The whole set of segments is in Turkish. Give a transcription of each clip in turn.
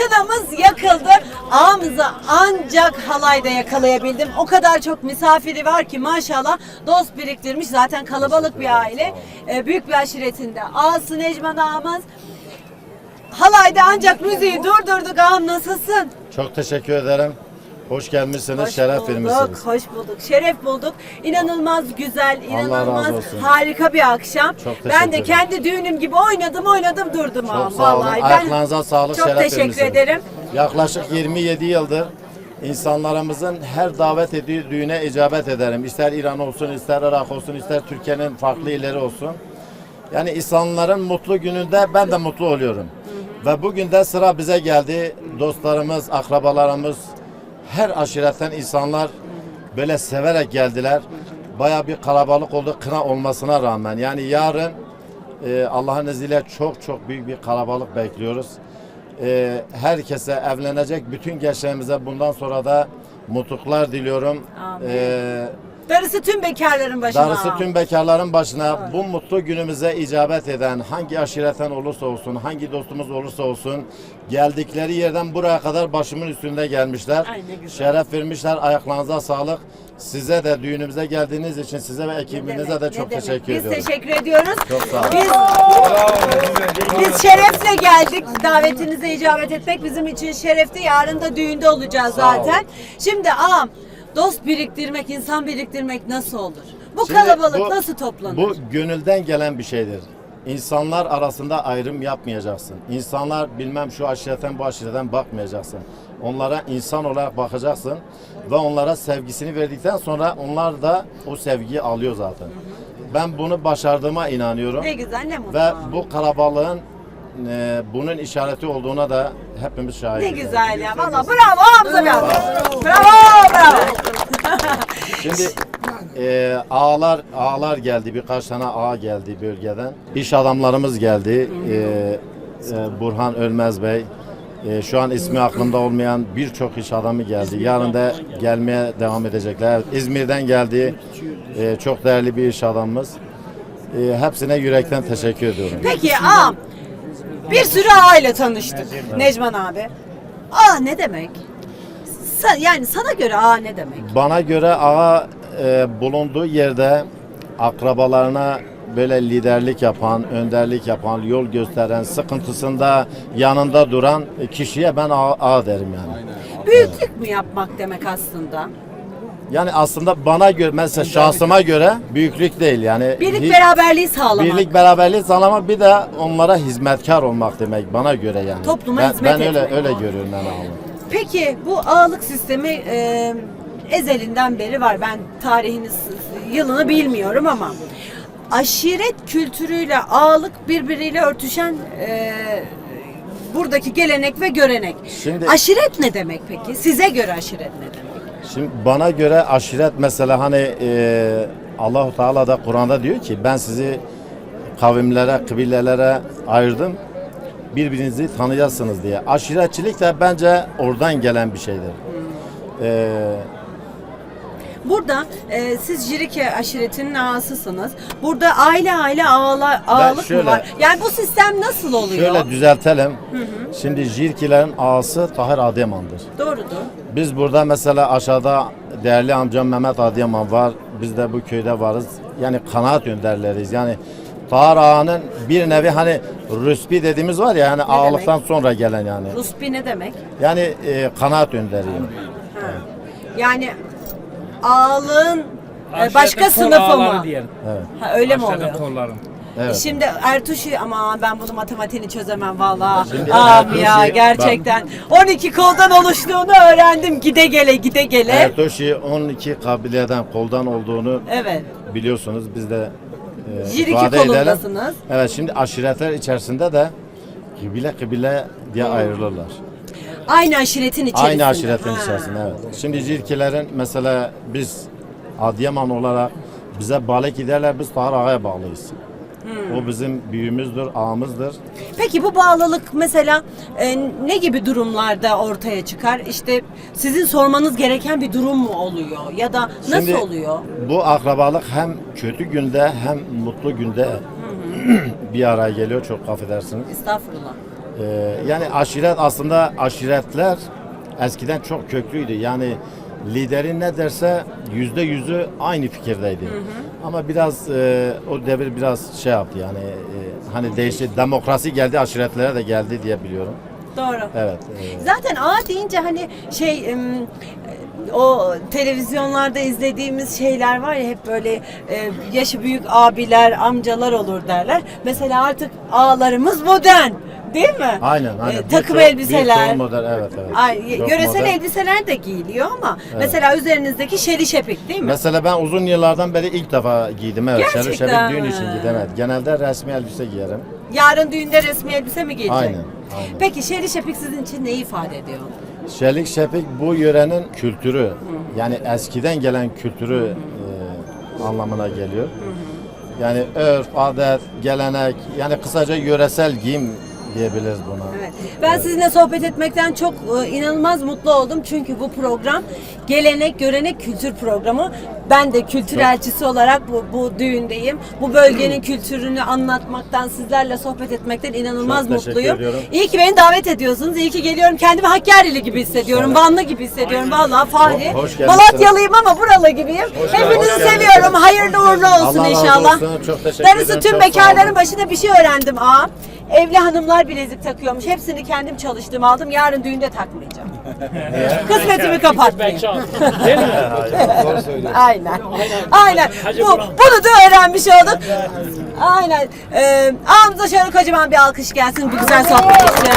Kınamız yakıldı. Ağamızı ancak halayda yakalayabildim. O kadar çok misafiri var ki maşallah dost biriktirmiş. Zaten kalabalık bir aile. Ee, büyük bir aşiretinde. Ağası Necman ağamız. Halayda ancak müziği durdurduk ağam nasılsın? Çok teşekkür ederim. Hoş gelmişsiniz, Hoş şeref bulduk, vermişsiniz. hoş bulduk. Şeref bulduk. İnanılmaz güzel, inanılmaz harika bir akşam. Çok ben de kendi düğünüm gibi oynadım, oynadım durdum Çok ağam. sağ olun. Vallahi. Ben Ayaklarınıza sağlık, Çok şeref teşekkür vermişsiniz. ederim. Yaklaşık 27 yıldır insanlarımızın her davet ettiği düğüne icabet ederim. İster İran olsun, ister Irak olsun, ister Türkiye'nin farklı illeri olsun. Yani insanların mutlu gününde ben de mutlu oluyorum. Ve bugün de sıra bize geldi. Dostlarımız, akrabalarımız, her aşiretten insanlar böyle severek geldiler. Baya bir kalabalık oldu kına olmasına rağmen. Yani yarın e, Allah'ın izniyle çok çok büyük bir kalabalık bekliyoruz. E, herkese evlenecek bütün gençlerimize bundan sonra da mutluluklar diliyorum. Amin. E, Darısı tüm bekarların başına. Darısı tüm bekarların başına bu mutlu günümüze icabet eden hangi aşiretten olursa olsun, hangi dostumuz olursa olsun geldikleri yerden buraya kadar başımın üstünde gelmişler. Ay. Şeref vermişler. Ayaklarınıza sağlık. Size de düğünümüze geldiğiniz için size ve ekibinize demek, de çok teşekkür Biz ediyorum. teşekkür ediyoruz. Çok sağ olun. Biz, biz şerefle geldik. Davetinize icabet etmek bizim için şerefti. Yarın da düğünde olacağız zaten. Şimdi ağam dost biriktirmek, insan biriktirmek nasıl olur? Bu Şimdi kalabalık bu- nasıl toplanır? Bu gönülden gelen bir şeydir. İnsanlar arasında ayrım yapmayacaksın. İnsanlar bilmem şu aşiretten bu aşiretten bakmayacaksın. Onlara insan olarak bakacaksın ve onlara sevgisini verdikten sonra onlar da o sevgiyi alıyor zaten. Ben bunu başardığıma inanıyorum. ne güzel ne mutlu. Ve bu kalabalığın e, bunun işareti olduğuna da hepimiz Ne şahidiz. güzel ya. Valla bravo ağamıza bravo. Bravo bravo. Şimdi e, ağalar ağalar geldi birkaç tane ağa geldi bölgeden. İş adamlarımız geldi. E, e, Burhan Ölmez Bey. E, şu an ismi aklımda olmayan birçok iş adamı geldi. Yarın da gelmeye devam edecekler. İzmir'den geldi. E, çok değerli bir iş adamımız. E, hepsine yürekten teşekkür ediyorum. Peki ağam bir sürü ağ ile tanıştık Necman abi. Ağ ne demek? Sa- yani sana göre ağ ne demek? Bana göre ağa e, bulunduğu yerde akrabalarına böyle liderlik yapan, önderlik yapan, yol gösteren, sıkıntısında yanında duran kişiye ben ağa, ağa derim yani. Büyüklük mü yapmak demek aslında? Yani aslında bana göre, mesela şahsıma göre büyüklük değil yani. Birlik Hiç- beraberliği sağlamak. Birlik beraberliği sağlamak bir de onlara hizmetkar olmak demek bana göre yani. Topluma ben, hizmet ben öyle etmek. öyle görüyorum ben ağamı. Peki bu ağalık sistemi e, ezelinden beri var. Ben tarihini, s- yılını bilmiyorum ama aşiret kültürüyle ağalık birbiriyle örtüşen e, buradaki gelenek ve görenek. Şimdi- aşiret ne demek peki? Size göre aşiret ne demek? Şimdi bana göre aşiret mesela hani e, Allahu Teala da Kur'an'da diyor ki ben sizi kavimlere, kıbilelere ayırdım. Birbirinizi tanıyasınız diye. Aşiretçilik de bence oradan gelen bir şeydir. E, Burada e, siz Jirike aşiretinin ağasısınız. Burada aile aile ağala, ağalık şöyle- mı var? Yani bu sistem nasıl oluyor? şöyle düzeltelim. Şimdi Jirkilerin ağası Tahir Adıyaman'dır. Doğrudur. Biz burada mesela aşağıda değerli amcam Mehmet Adıyaman var. Biz de bu köyde varız. Yani kanaat önderleriyiz. Yani Tahir Ağa'nın bir nevi hani rüspi dediğimiz var ya yani ağalıktan sonra gelen yani. Ruspi ne demek? Yani e, kanaat önderiyim. Ha. Yani ağalığın e, başka sınıfı mı? diyelim. Ha, öyle mi oluyor? kolların. Evet. Şimdi Ertuş'u ama ben bunu matematiğini çözemem vallahi. Şimdi Abi ya Ertuş'u- gerçekten. 12 koldan oluştuğunu öğrendim gide gele gide gele. Ertoşi 12 kabileden koldan olduğunu Evet. biliyorsunuz. Biz de e, Jiriki ifade edelim. kolundasınız. Evet şimdi aşiretler içerisinde de kıbile kıbile diye ayrılırlar. Aynı aşiretin içerisinde. Aynı aşiretin Ha. içerisinde evet. Şimdi Jirkilerin mesela biz Adıyaman olarak bize bağlı giderler biz Tahir Ağa'ya bağlıyız. Hmm. O bizim büyüğümüzdür, ağamızdır. Peki bu bağlılık mesela e, ne gibi durumlarda ortaya çıkar? İşte sizin sormanız gereken bir durum mu oluyor ya da nasıl Şimdi oluyor? Bu akrabalık hem kötü günde hem mutlu günde bir araya geliyor çok affedersiniz. Estağfurullah. Ee, yani aşiret aslında aşiretler eskiden çok köklüydü. Yani liderin ne derse yüzde yüzü aynı fikirdeydi. Ama biraz e, o devir biraz şey yaptı yani e, hani değişti. Demokrasi geldi aşiretlere de geldi diye biliyorum. Doğru. Evet. e, Zaten ağa deyince hani şey em, o televizyonlarda izlediğimiz şeyler var ya hep böyle e, yaşı büyük abiler, amcalar olur derler. Mesela artık ağlarımız modern. Değil mi? Aynen aynen. E, takım Birçok- elbiseler. birçok model evet evet. Ay, Çok yöresel modern. elbiseler de giyiliyor ama mesela üzerinizdeki şeli şepik değil mi? Mesela ben uzun yıllardan beri ilk defa giydim evet. Gerçekten şerif düğün mi? için giydim evet. Genelde resmi elbise giyerim. Yarın düğünde resmi elbise mi giyecek? Aynen, aynen. Peki şeli şepik sizin için neyi ifade ediyor? Şelik şepik bu yörenin kültürü. Yani eskiden gelen kültürü e, anlamına geliyor. Yani örf, adet, gelenek yani kısaca yöresel giyim diyebiliriz buna. Evet. Ben sizinle sohbet etmekten çok e, inanılmaz mutlu oldum. Çünkü bu program gelenek, görenek, kültür programı. Ben de kültür Çok- elçisi olarak bu, bu düğündeyim. Bu bölgenin kültürünü anlatmaktan, sizlerle sohbet etmekten inanılmaz Çok mutluyum. ediyorum. İyi ki beni davet ediyorsunuz. İyi ki geliyorum. Kendimi Hakkari'li gibi hissediyorum. Vanlı gibi hissediyorum. Vallahi Fahri. Hoş. Malatyalıyım ama buralı gibiyim. Hepinizi hoş seviyorum. Hayırlı uğurlu olsun Allah inşallah. olsun. Çok teşekkür Darısı ederim. tüm Çok sağ bekarların başına bir şey öğrendim ağam. Evli hanımlar bilezik takıyormuş. Hepsini kendim çalıştım aldım. Yarın düğünde takmayacağım. Kısmetimi kapatmayayım. Değil mi? Aynen. Aynen. Bu, bunu da öğrenmiş olduk. Aynen. Ee, ağamıza şöyle kocaman bir alkış gelsin bu güzel sohbet için.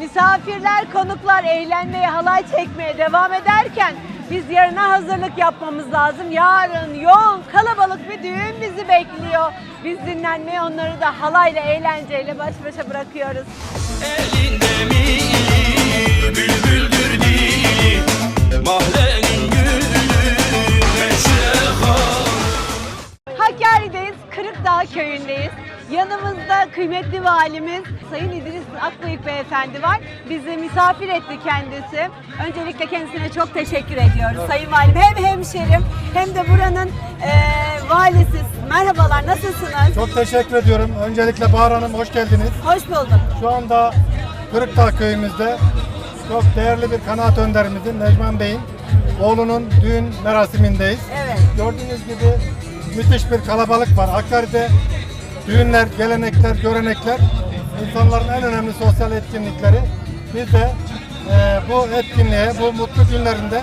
Misafirler, konuklar eğlenmeye, halay çekmeye devam ederken biz yarına hazırlık yapmamız lazım. Yarın yol, kalabalık bir düğün bizi bekliyor. Biz dinlenmeye onları da halayla, eğlenceyle baş başa bırakıyoruz. Elinde mi bülbüldür dili Mahallenin Kırıkdağ köyündeyiz. Yanımızda kıymetli valimiz Sayın İdris Akbayık Beyefendi var. Bizi misafir etti kendisi. Öncelikle kendisine çok teşekkür ediyoruz Sayın Valim. Hem hemşerim hem de buranın eee valisi. Merhabalar, nasılsınız? Çok teşekkür ediyorum. Öncelikle Bahar Hanım hoş geldiniz. Hoş bulduk. Şu anda Kırıkdağ köyümüzde çok değerli bir kanaat önderimizin Necman Bey'in oğlunun düğün merasimindeyiz. Evet. Gördüğünüz gibi müthiş bir kalabalık var. Hakkari'de düğünler, gelenekler, görenekler insanların en önemli sosyal etkinlikleri. Biz de eee, bu etkinliğe, bu mutlu günlerinde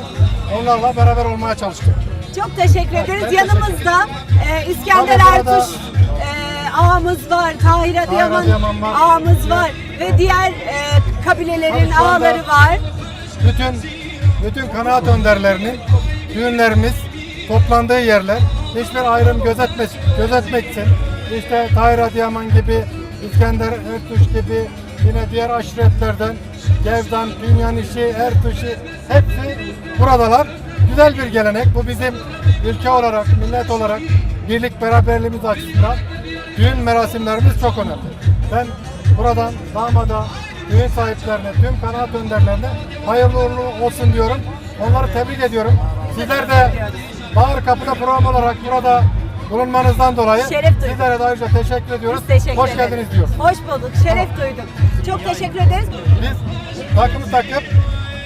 onlarla beraber olmaya çalıştık. Çok teşekkür ederiz. Ben Yanımızda eee, İskender Ertuş eee, ağamız var, Tahir Adıyaman ağamız var ve diğer eee, kabilelerin ağaları var. bütün bütün kanaat önderlerinin düğünlerimiz toplandığı yerler hiçbir ayrım gözetmez, gözetmeksizin işte Tahir Adıyaman gibi İskender Ertuş gibi yine diğer aşiretlerden Gevdan, Dünyanişi, Ertuşi hepsi buradalar. Güzel bir gelenek. Bu bizim ülke olarak, millet olarak birlik beraberliğimiz açısından düğün merasimlerimiz çok önemli. Ben buradan damada, düğün sahiplerine, tüm kanaat önderlerine hayırlı uğurlu olsun diyorum. Onları tebrik ediyorum. Sizler de Bağır Kapı'da program olarak burada bulunmanızdan dolayı Şeref duyduk. sizlere de ayrıca teşekkür ediyoruz. Biz teşekkür Hoş ederiz. geldiniz diyoruz. Hoş bulduk. Şeref duyduk. Çok teşekkür ederiz. Biz takımı takıp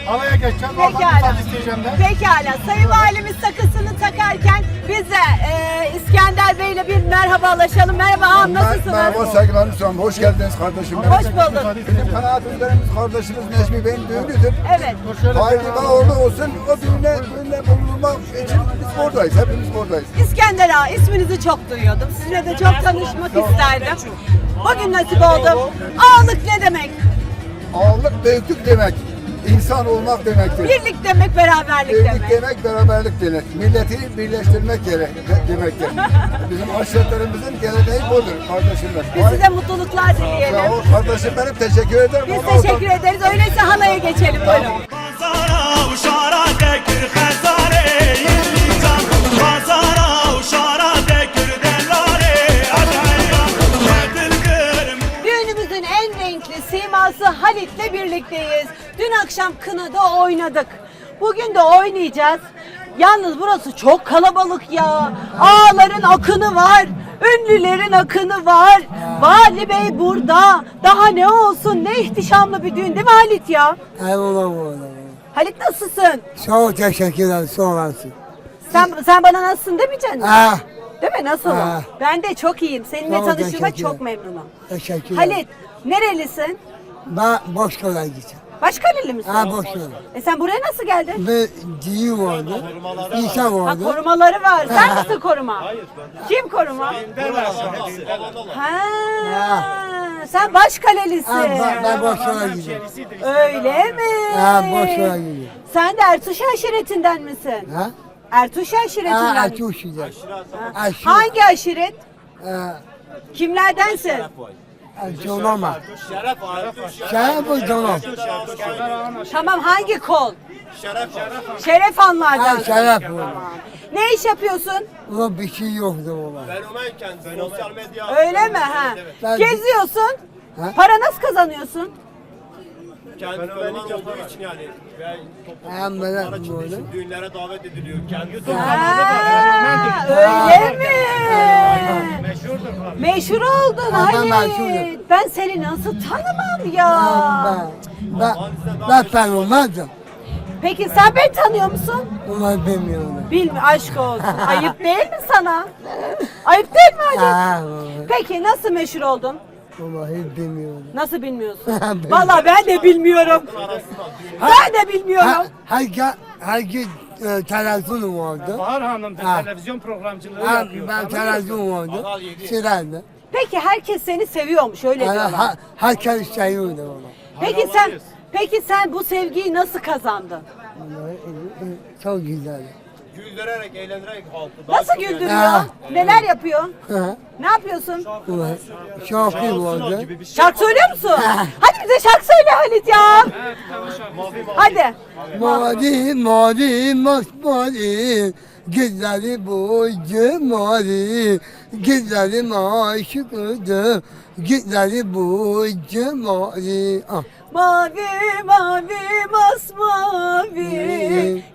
alaya geçeceğiz. Oradan Pekala. mesaj isteyeceğim ben. Pekala. Sayın Valimiz takısını takarken biz de e, İskender Bey'le bir merhabalaşalım. Merhaba ağam nasılsınız? Merhaba saygılar Müslüman. Hoş geldiniz kardeşim. Hoş bulduk. Bizim kanaat önderimiz kardeşimiz Necmi Bey'in düğünüdür. Evet. Hayırlı bir- bağlı olsun. O düğüne, düğüne bulunmak için biz buradayız. Hepimiz buradayız. İskender Ağa isminizi çok duyuyordum. Sizinle de çok tanışmak isterdim. Bugün nasip oldu. Ağalık ne demek? Ağırlık büyüklük demek. İnsan olmak demektir. Birlik demek, beraberlik Birlik demek. demek, beraberlik demek. Milleti birleştirmek gerek, demektir. Bizim aşiretlerimizin geleneği budur kardeşimler. Biz size mutluluklar dileyelim. Sağ ol kardeşim benim teşekkür ederim. Biz teşekkür ederiz. Öyleyse halaya geçelim. Buyurun. Pazara Halit'le birlikteyiz. Dün akşam Kına'da oynadık. Bugün de oynayacağız. Yalnız burası çok kalabalık ya. Ağaların akını var. Ünlülerin akını var. Vali Bey burada. Daha ne olsun ne ihtişamlı bir düğün değil mi Halit ya? Eyvallah oğlum. Halit nasılsın? Çok teşekkürler, sağ olasın. Sen sen bana nasılsın demeyeceksin? Ah, Değil mi? Nasılım? Ha. Ben de çok iyiyim. Seninle Tamam, tanıştığıma teşekkürler. çok memnunum. teşekkürler. Halit, nerelisin? Ben boş kolay gideceğim. Başkaleli misin? Ha boş kolay. E sen buraya nasıl geldin? Bir düğün vardı, insan Ha vardı. korumaları var. Sen misin koruma? Kim koruma? Ha. Sen Başkalelisin. Ha, ben, ben boş kolay gidiyorum. Öyle mi? Ha boş kolay gidiyorum. Sen de Ertuş aşiretinden misin? Ha? Ertuş Ha, aşiretinden. açıyor güzel. Açıyor. Hangi aşiret? Ha, Kimlerdensin? Dolama. Şeref bu dolama. Tamam hangi kol? Şeref Hanlardan. Ha şeref bu. Ne iş yapıyorsun? Ulan bir şey yoktu ulan. Sosyal medya Öyle mi? Ha. Geziyorsun. Ha? Para nasıl kazanıyorsun? Kendi fenomen olduğu için yani para çıktığı böyle. için düğünlere davet ediliyor. Kendi Ha, öyle mi? Meşhur oldun Ha, ben Halit. Ben seni nasıl tanımam ya? Ben, ben, ben fenomendim. Peki sen beni tanıyor musun? Ulan bilmiyorum. Bilmi aşk olsun. Ayıp değil mi sana? Ayıp değil mi Halit? Ha, Peki nasıl meşhur oldun? Vallahi bilmiyorum. Nasıl bilmiyorsun? Bilmiyorum. Vallahi ben de bilmiyorum. Ben de bilmiyorum. Ha, herkes, herkes e, televizyonum vardı. Bahar Hanım da Ha. televizyon programcılığı Ha, yapıyor. ben tamam mı? televizyon vardı. Sırayla. Peki herkes seni seviyormuş öyle Yani, diyorlar. ha, herkes seviyordu onu. Peki sen peki sen bu sevgiyi nasıl kazandın? Vallahi, e, e, Çok güzel. Güldürerek, eğlendirerek halkı daha Nasıl çok güldürüyor? Ha. Neler yapıyorsun? Ha, Ne yapıyorsun? ulan, Şarkı vardı. Şarkı söylüyor musun? Hadi bize şarkı söyle Halit ya. Hadi. Mavi mavi masmavi Güzeli boycu mavi Güzelim aşıkıdı Güzeli boycu mavi ah. Mavi mavi masmavi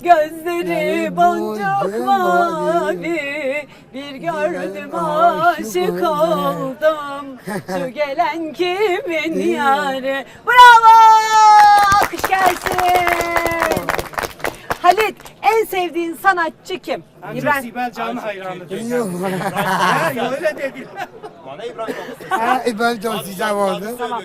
Gözleri boncuk mavi. Bir gördüm aşık oldum. Şu gelen kimin yarı? Bravo! Alkış gelsin! Halit en sevdiğin sanatçı kim? Ben çok İbrahim. Sibel Can hayranıdır. Yok. Ha, öyle dedi. Bana İbrahim Ha, çok güzel vardı. Tamam.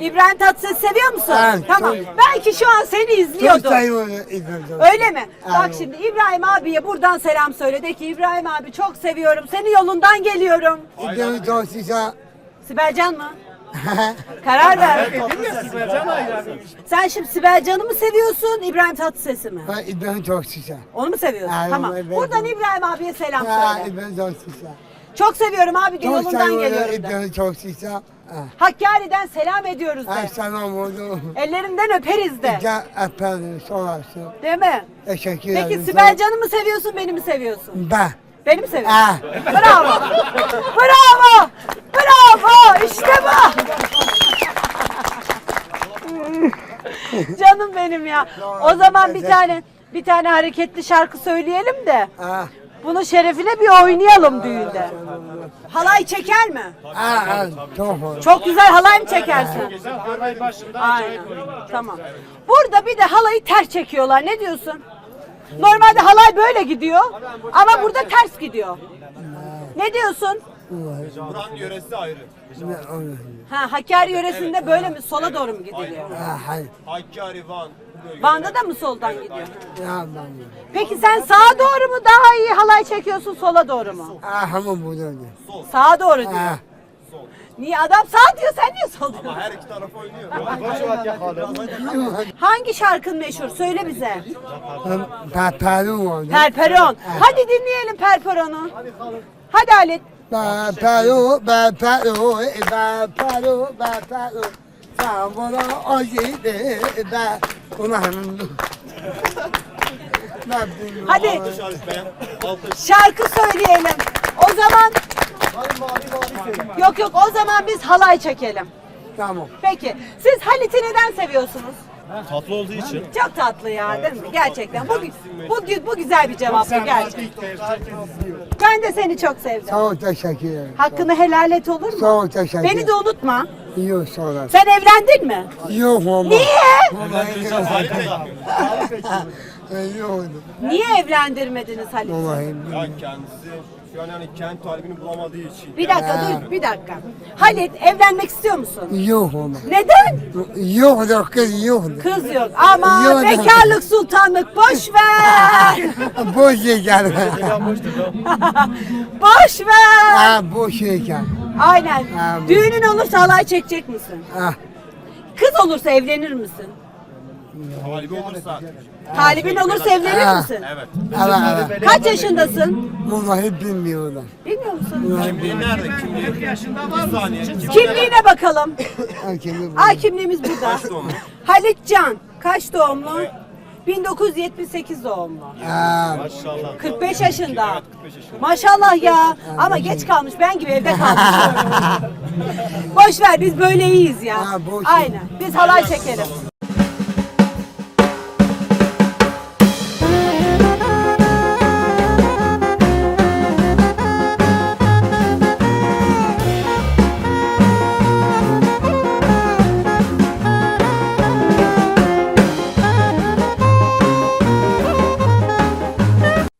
İbrahim Tatlıses seviyor musun? Evet, tamam. çok. Belki şu an seni Çok izliyordu. seviyorum İbrahim çok. Öyle mi? Bak şimdi İbrahim abiye buradan selam söyle. De ki İbrahim abi çok seviyorum. Senin yolundan geliyorum. İbrahim çok güzel. Sibelcan mı? Karar ver. Sibel hayranıymış. Sen şimdi Sibelcan'ı mı seviyorsun, İbrahim Tatlıses'i mi? Ben İbrahim çok güzel. Onu mu seviyorsun? Evet, tamam. evet. Buradan İbrahim abiye selam Ha, söyle. İbrahim çok güzel. Çok seviyorum abi. Çok Yolundan seviyorum geliyorum de. İbrahim çok güzel. Ha. Hakkari'den selam ediyoruz Ha, de. selam oldu. Ellerinden öperiz de. Gel efendim sorarsın. Değil mi? Teşekkür ederim. Peki Sibelcan'ı mı seviyorsun, beni mi seviyorsun? Ben. Beni mi seviyorsun? Ha. Bravo. Bravo. İşte bu. Canım benim ya. O zaman bir tane bir tane hareketli şarkı söyleyelim de Ha. bunun şerefine bir oynayalım düğünde. Halay çeker mi? Ha, ha, çok güzel halay mı çekersin? Başında Aynen. acayip. Tamam. Burada bir de halayı ters çekiyorlar. Ne diyorsun? Normalde halay böyle gidiyor ama burada ters gidiyor. Ne diyorsun? Buranın yöresi ayrı. Ne olur. Ha Hakkari yöresinde böyle mi sola doğru mu gidiliyor? Ha, hayır. Hakkari, Van. bu bölge. Van'da da mı soldan gidiyor? Ya ben. Peki sen sağa doğru mu daha iyi halay çekiyorsun sola doğru mu? Ha, hamam buradaydı. Sağa doğru diyor. Ha. Niye adam sağ diyor sen niye sol diyorsun? Her iki taraf oynuyor. Hangi şarkın meşhur? Söyle bize. Ben Perperu vardı. Perperon. Hadi dinleyelim Perperon'u. Hadi Halit. Perperu, Perperu, Perperu, Perperu. Sen bana acıydı, ben ona hanım. Ben bilmiyorum. Hadi Şarif Bey. Alkış. şarkı söyleyelim. O zaman Yok yok o zaman biz halay çekelim. Tamam. Peki siz Halit'i neden seviyorsunuz? Tatlı olduğu için. Çok tatlı ya değil mi? Gerçekten. Bu, bu, bu güzel bir cevaptı gerçekten. Ben de seni çok sevdim. Sağ ol teşekkür ederim. Hakkını helal et olur mu? Sağ ol teşekkür Beni ederim. de unutma. Yok sağ ol. Sen evlendin mi? Yok ama. Niye? Yok. Niye evlendirmediniz Halit? Vallahi. Ya kendisi yani kendi talibini bulamadığı için. Bir dakika dur bir dakika. Halit evlenmek istiyor musun? Yok ama. Neden? Yok da kız yok. Kız yok. Ama Yok. bekarlık sultanlık boş ver. Boş şeker. boş ver. Ha boş şeker. Aynen. Ha, bu- Düğünün olursa halay çekecek misin? Ha. Kız olursa evlenir misin? Talibi olursa. Talibin olursa evlenir Ha. misin? Evet. Evet evet. Kaç yaşındasın? Vallahi bilmiyorum. Bilmiyor musun? Kimliği nerede? Kimliği. Bir saniye. Kimliğine bakalım. Ay kimliğimiz burada. Kaç doğumlu? Halit Can. Kaç doğumlu? 1978 doğumlu. Ha. Maşallah. 45 yaşında. Evet 45 yaşında. Maşallah ya. Ama geç kalmış. Ben gibi evde kalmış. Boş ver biz böyle iyiyiz ya. Ha, boş ver. Aynen. Biz halay çekelim.